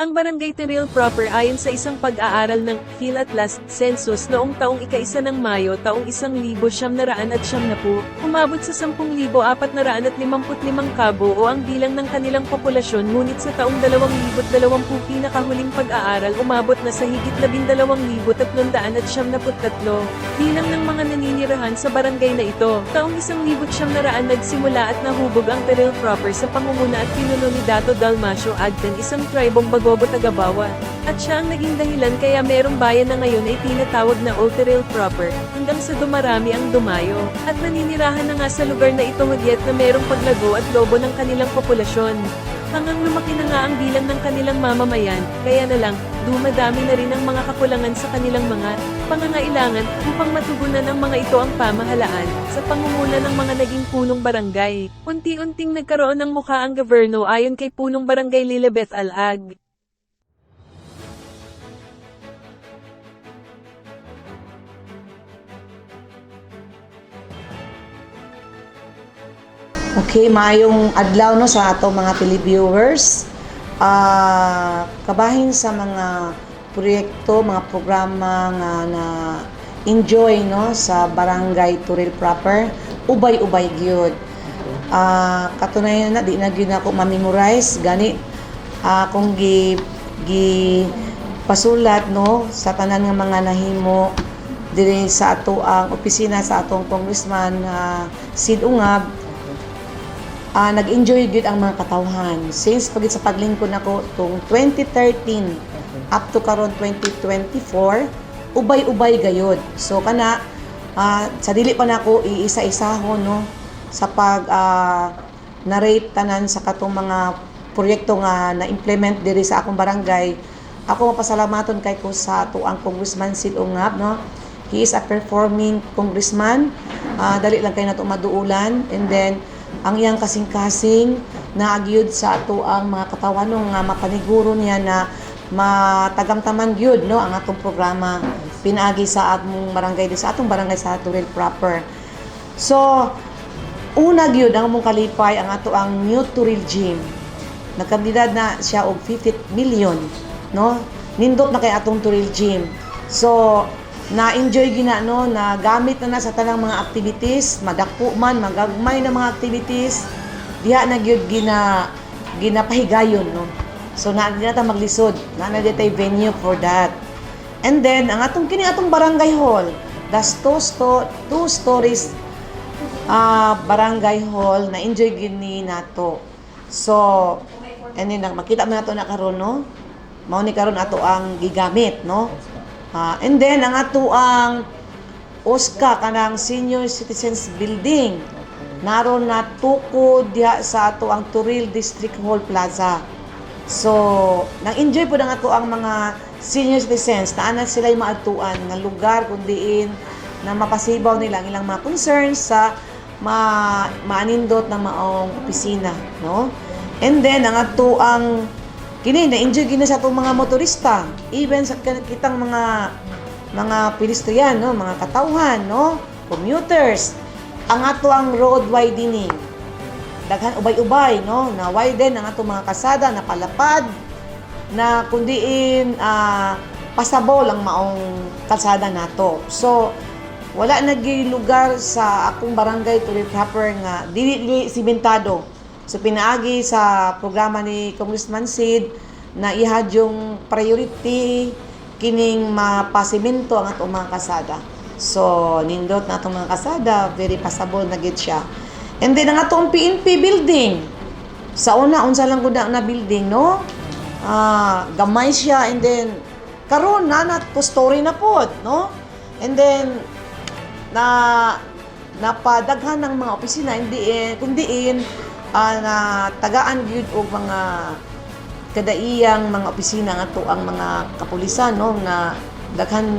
Ang Barangay Teril proper ayon sa isang pag-aaral ng PhilAtlas Census noong taong ika-isa ng Mayo taong isang libo siyam na raan at siyam na po, umabot sa sampung libo apat na raan at limamput limang kabo o ang bilang ng kanilang populasyon ngunit sa taong dalawang libo't dalawampu pinakahuling pag-aaral umabot na sa higit labindalawang libo tatlundaan at siyam na tatlo, bilang ng mga naninirahan sa barangay na ito. Taong isang libo't siyam na raan nagsimula at nahubog ang Teril proper sa pangunguna at pinuno ni Dato Dalmasio Agdan isang tribong Bagobo Tagabawa. At siya ang naging dahilan kaya merong bayan na ngayon ay tinatawag na Old Teril proper, hanggang sa dumarami ang dumayo. At naninirahan na nga sa lugar na ito hudyat na merong paglago at lobo ng kanilang populasyon. Hanggang lumaki na nga ang bilang ng kanilang mamamayan, kaya na lang, dumadami na rin ang mga kakulangan sa kanilang mga pangangailangan upang matugunan ng mga ito ang pamahalaan sa pangunguna ng mga naging punong barangay. Unti-unting nagkaroon ng mukha ang governo ayon kay punong barangay Lilibeth Alag. Okay, maayong adlaw no sa ato mga televiewers. Ah, kabahin sa mga proyekto, mga programa nga na enjoy no sa Barangay Turil proper, ubay-ubay gyud. Ah, katunayan na di na gyud ako ma-memorize gani ah, kung gi gi pasulat no sa tanan nga mga nahimo diri sa ato ang opisina sa atong congressman uh, Sid Ungab ah nag-enjoy gyud ang mga katawhan. Since pagit sa paglingkod nako tung 2013 up to karon 2024 ubay-ubay gayod. So kana ah, sa dili pa nako iisa-isahon no sa pag ah, narrate tanan sa katong mga proyekto nga na-implement diri sa akong barangay ako mapasalamaton kay ko sa tuang congressman Sid Ungab no. He is a performing congressman. Ah, dali lang kay nato maduulan. And then ang iyang kasing-kasing naagyud sa ato ang mga katawan nga mapaniguro niya na matagamtaman gyud no ang atong programa pinaagi sa atong barangay sa atong barangay sa Turil proper. So una gyud ang mong kalipay ang ato ang New Turil Gym. Nagkandidad na siya og 50 million no. Nindot na kay atong Turil Gym. So na-enjoy gina no na gamit na na sa tanang mga activities madako man magagmay na mga activities diha na gyud gina ginapahigayon no. So na na ta maglisod. Na na tay venue for that. And then ang atong kini atong barangay hall das two, sto, two stories ah barangay hall na enjoy gyud ni nato. So and then makita mo nato na karon no? Mao ni karon ato ang gigamit no Ah, and then ang ato ang OSCA kanang Senior Citizens Building naron na tukod diha sa ato ang Turil District Hall Plaza. So, nang enjoy po ang ato ang mga senior citizens na anan sila maatuan nga lugar kung diin na mapasibaw nila ang ilang mga concerns sa ma maanindot na maong opisina, no? And then ang ato ang kini na enjoy gina sa atong mga motorista. Even sa kitang mga mga pedestrian no? Mga katawhan no? Commuters. Ang ato ang road widening. Daghan ubay-ubay no? Na widen ang ato mga kasada na palapad na kundiin ah, pasabol ang maong kalsada nato. So wala nagi lugar sa akong barangay to proper nga dili dili simentado So pinaagi sa programa ni Congressman Sid na ihadyong priority kining mapasimento ang atong mga kasada. So nindot na atong mga kasada, very passable na gid siya. And then ang atong PNP building. Sa una unsa lang gud na building no? Ah, gamay siya and then karon na na two story na pod, no? And then na napadaghan ng mga opisina hindi eh, kundiin ah, na tagaan gyud og mga kadaiyang mga opisina nga to ang mga kapulisan no na daghan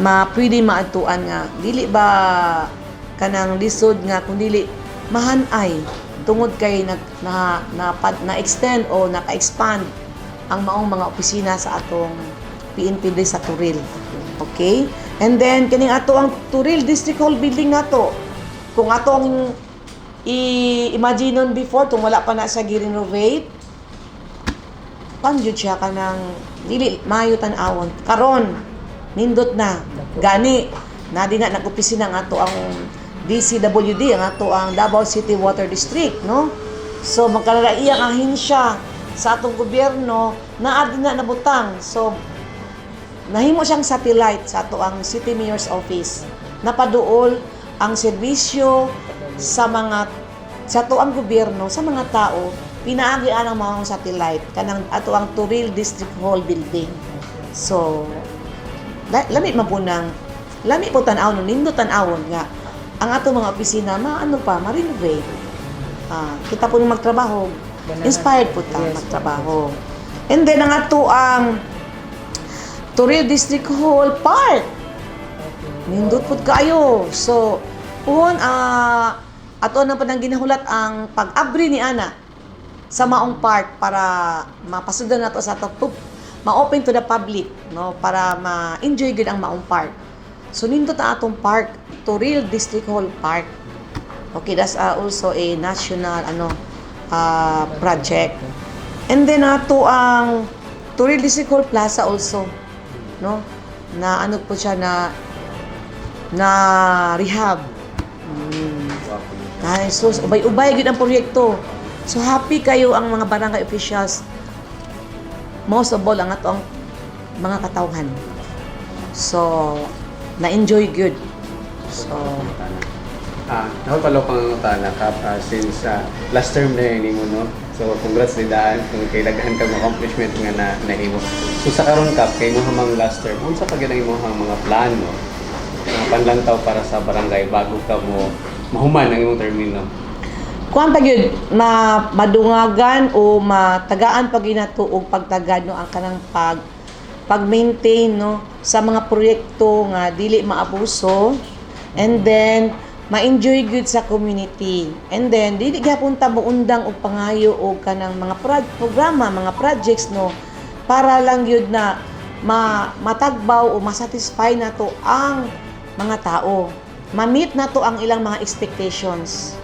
ma pwede maadtuan nga dili ba kanang lisod nga kun dili mahanay tungod kay nag na na, na extend o naka-expand ang maong mga opisina sa atong PNP sa Turil. Okay? And then kining ato ang Turil District Hall building nato. Kung atong i-imagine nun before kung wala pa na siya gi-renovate. Jud siya kanang dili maayo tan-awon. Karon nindot na. Gani na di na nag-opisina nga ato ang DCWD ang ato ang Davao City Water District no? So magkalaiya ang ahensya sa atong gobyerno na adi na nabutang. So nahimo siyang satellite sa ato ang City Mayor's Office. Napaduol ang serbisyo sa mga sa ato ang gobyerno sa mga tao pinaagi ang mga satellite kanang ato ang Turil District Hall building. So la- lami mabunang lami po tan-aw no? Nindo tan-awon nga ang ato mga opisina maano pa ma-renovate Ah, kita po nung magtrabaho inspired po ta magtrabaho. And then ang ato ang Turil District Hall Park nindot pud kayo so puhon ah ato na pa nang ginahulat ang pag-abri ni ana sa maong park para mapasudan nato sa ato ma-open to the public no para ma-enjoy gud ang maong park. So nindot ang atong park Turil District Hall Park. Okay that's ah, also a national ano ah, project. And then ato ang Turil District Hall Plaza also no na ano po siya na na rehab mm. Ay, so ubay-ubay gud ang proyekto. So happy kayo ang mga barangay officials. Most of all ang ato ang mga katawhan. So na-enjoy good. So Ah, ako pala pang tana kap ah, since ah, last term na yun mo no. So congrats ni Daan kung kailangan kang accomplishment nga na nahimo. So sa karon kap kay mo hamang last term, unsa pa gyud ang imong mga plano? Panlantaw para sa barangay bago ka mo mahuman ang imong termino. kuan pa gyud ma madungagan o matagaan pag inato og pagtagad no ang kanang pag pag-maintain no sa mga proyekto nga dili maabuso and then ma-enjoy good sa community and then dili gyapon ta muundang og pangayo og kanang mga prod- programa mga projects no para lang gyud na ma matagbaw o masatisfy nato ang mga tao. Ma-meet nato ang ilang mga expectations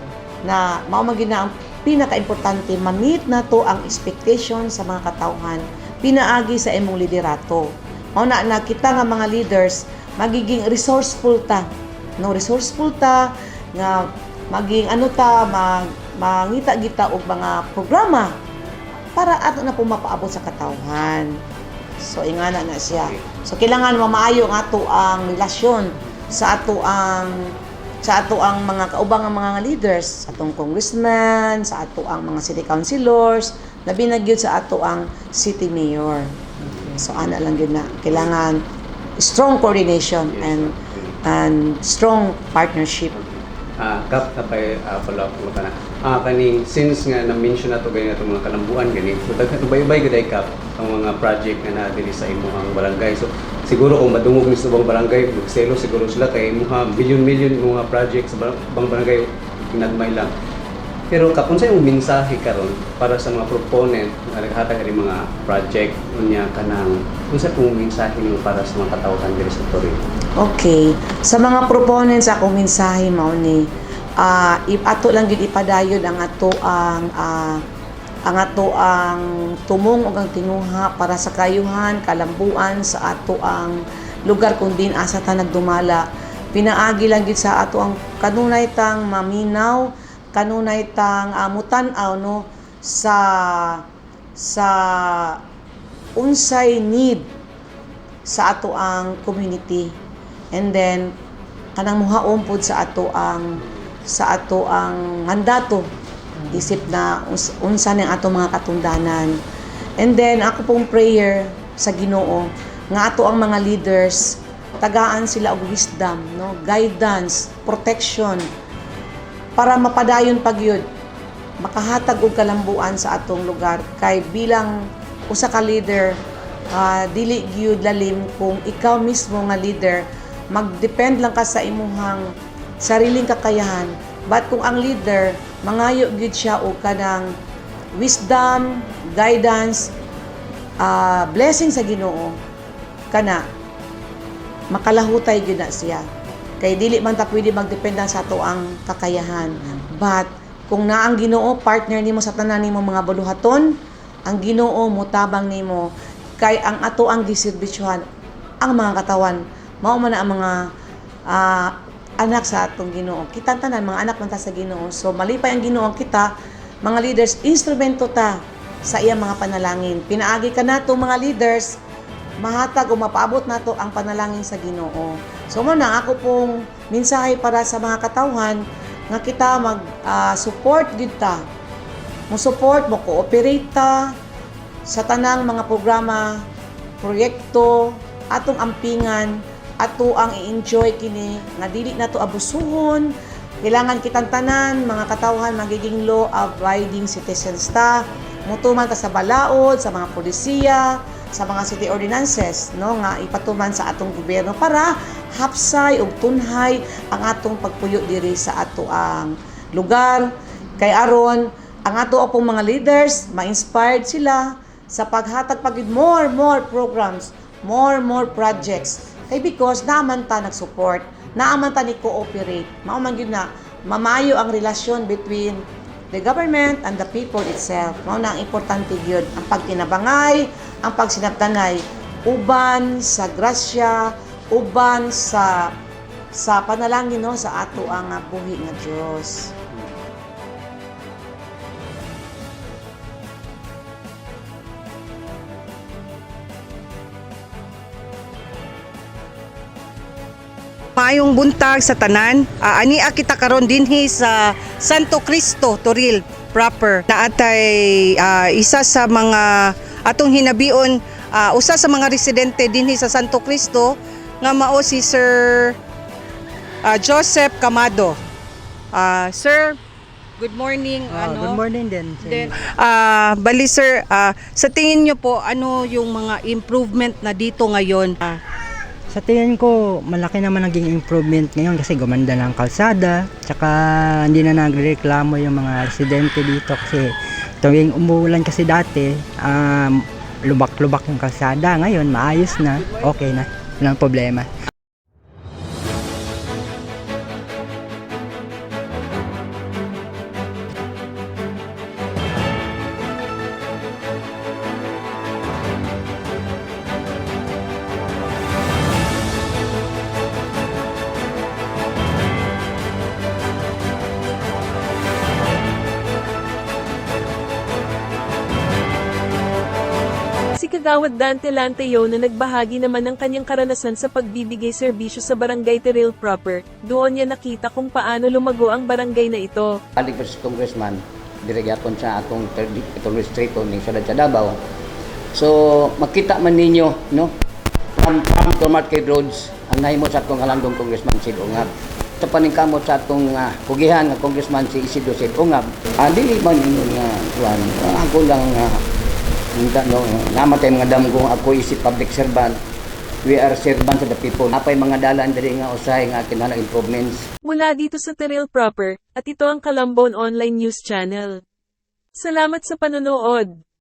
na gyud na ang pinaka-importante ma-meet nato ang expectations sa mga katawhan pinaagi sa imong liderato. Mao na na kita nga mga leaders magiging resourceful ta. No resourceful ta nga maging ano ta mag mangita kita og mga programa para ato na po mapaabot sa katawhan so ingana na siya. So kailangan mamaayo nga ato ang relasyon sa ato ang sa ato ang mga kaubang ang mga leaders, sa atong congressman, sa ato ang mga city councilors, na gyud sa ato ang city mayor. So ana lang gyud na kailangan strong coordination and and strong partnership. Ah, kap na pay uh, follow up mo kana. Ah, kani since nga na to gani atong mga kalambuan gani. So daghan ubay-ubay gud ay kap ang mga project nga naa diri sa imong barangay. So siguro kung madungog ni sa barangay, magselo siguro sila kay mga billion-million mga project sa ibang barangay kinagmay lang. Pero kapon sa imong mensahe karon para sa mga proponent nga naghatag kani mga project unya kanang unsa pong mensahe niyo para sa mga katawhan diri sa Torre? Okay. Sa mga proponents akong mensahe mao ni i- ato lang gid ipadayod ang ato ang ah, ang ato ang tumong ug ang tinguha para sa kayuhan, kalambuan sa ato ang lugar kung din asa ta nagdumala. Pinaagi lang gid sa ato ang kanunay tang maminaw, kanunay tang amutan-aw no? Sa sa unsay need sa ato ang community. And then kanang muhaon pud sa ato ang sa ato ang mandato isip na uns- unsa ning ato mga katundanan. And then ako pong prayer sa Ginoo nga ato ang mga leaders tagaan sila og wisdom no? Guidance protection para mapadayon pagyud makahatag og kalambuan sa atong lugar. Kay bilang usa ka leader ah, dili gyud lalim kung ikaw mismo nga leader magdepend lang ka sa imuhang sariling kakayahan but kung ang leader mangayo gyud siya og kanang wisdom guidance ah, blessing sa Ginoo kana makalahutay gyud na siya. Kay dili man ta pwede magdependa sa ato ang kakayahan. But kung naang Ginoo partner nimo sa tanan nimo mga buluhaton ang Ginoo mutabang nimo kay ang ato ang giserbisyohan ang mga katawan mao man na ang mga ah, anak sa atong Ginoo kita tanan mga anak man sa Ginoo so malipay ang Ginoo kita mga leaders instrumento ta sa iyang mga panalangin pinaagi ka nato mga leaders mahatag o mapaabot nato ang panalangin sa Ginoo. So mo na ako pong mensahe para sa mga katawhan nga kita mag ah, support gid ta. Mo support mo cooperate ta sa tanang mga programa, proyekto atong ampingan ato ang i-enjoy kini nga dili nato abusuhon. Kailangan kitang tanan mga katawhan magiging law abiding citizens ta. Mutuman ta sa balaod sa mga polisiya sa mga city ordinances no nga ipatuman sa atong gobyerno para hapsay ug tunhay ang atong pagpuyo diri sa ato ang lugar. Kay aron ang ato pong mga leaders ma-inspired sila sa paghatag pagid more more programs more more projects kay because naaman ta nag-support naaman ta ni cooperate mao man gyud na mamayo ang relasyon between the government and the people itself. Mao na ang importante gyud ang pagkinabangay, ang pagsinabtanay uban sa grasya, uban sa sa panalangin no sa ato ang ah, buhi nga Dios. Mayong buntag sa tanan, Ah, ani kita karon dinhi sa Santo Cristo, Toril proper. Naatay ah, isa sa mga atong hinabion ah, usa sa mga residente dinhi sa Santo Cristo nga mao si Sir ah, Joseph Camado. Ah, sir, good morning. Ah, ano? good morning din. Then, ah, bali sir, ah, sa tingin nyo po, ano yung mga improvement na dito ngayon? Ah, sa tingin ko, malaki naman naging improvement ngayon kasi gumanda na ang kalsada. Tsaka hindi na nagreklamo yung mga residente dito kasi tuwing umuulan kasi dati, um, lubak-lubak yung kalsada. Ngayon, maayos na. Okay na. Walang problema. Kagawad Dante Lanteo na nagbahagi naman ng kanyang karanasan sa pagbibigay serbisyo sa barangay Teril proper, doon niya nakita kung paano lumago ang barangay na ito. Pa si Congressman, diregyapon sa atong distrito ng Syudad sa Davao. So, makita man ninyo, no? From, from to Market Roads, ang nahimo sa atong halandong Congressman Sid Ungab. Sa paningkamot sa atong uh, pugihan ng Congressman si Isidro Sid Ungab, ah, man ninyo nga, kuhan, Ah, ako lang, uh, no, namatay mga damgo, ako isip public servant, we are servant to the people. Napay mga dalan diri nga usahay nga kinahanglan improvements Mula dito sa Teril proper, at ito ang Kalambon Online News Channel. Salamat sa panonood!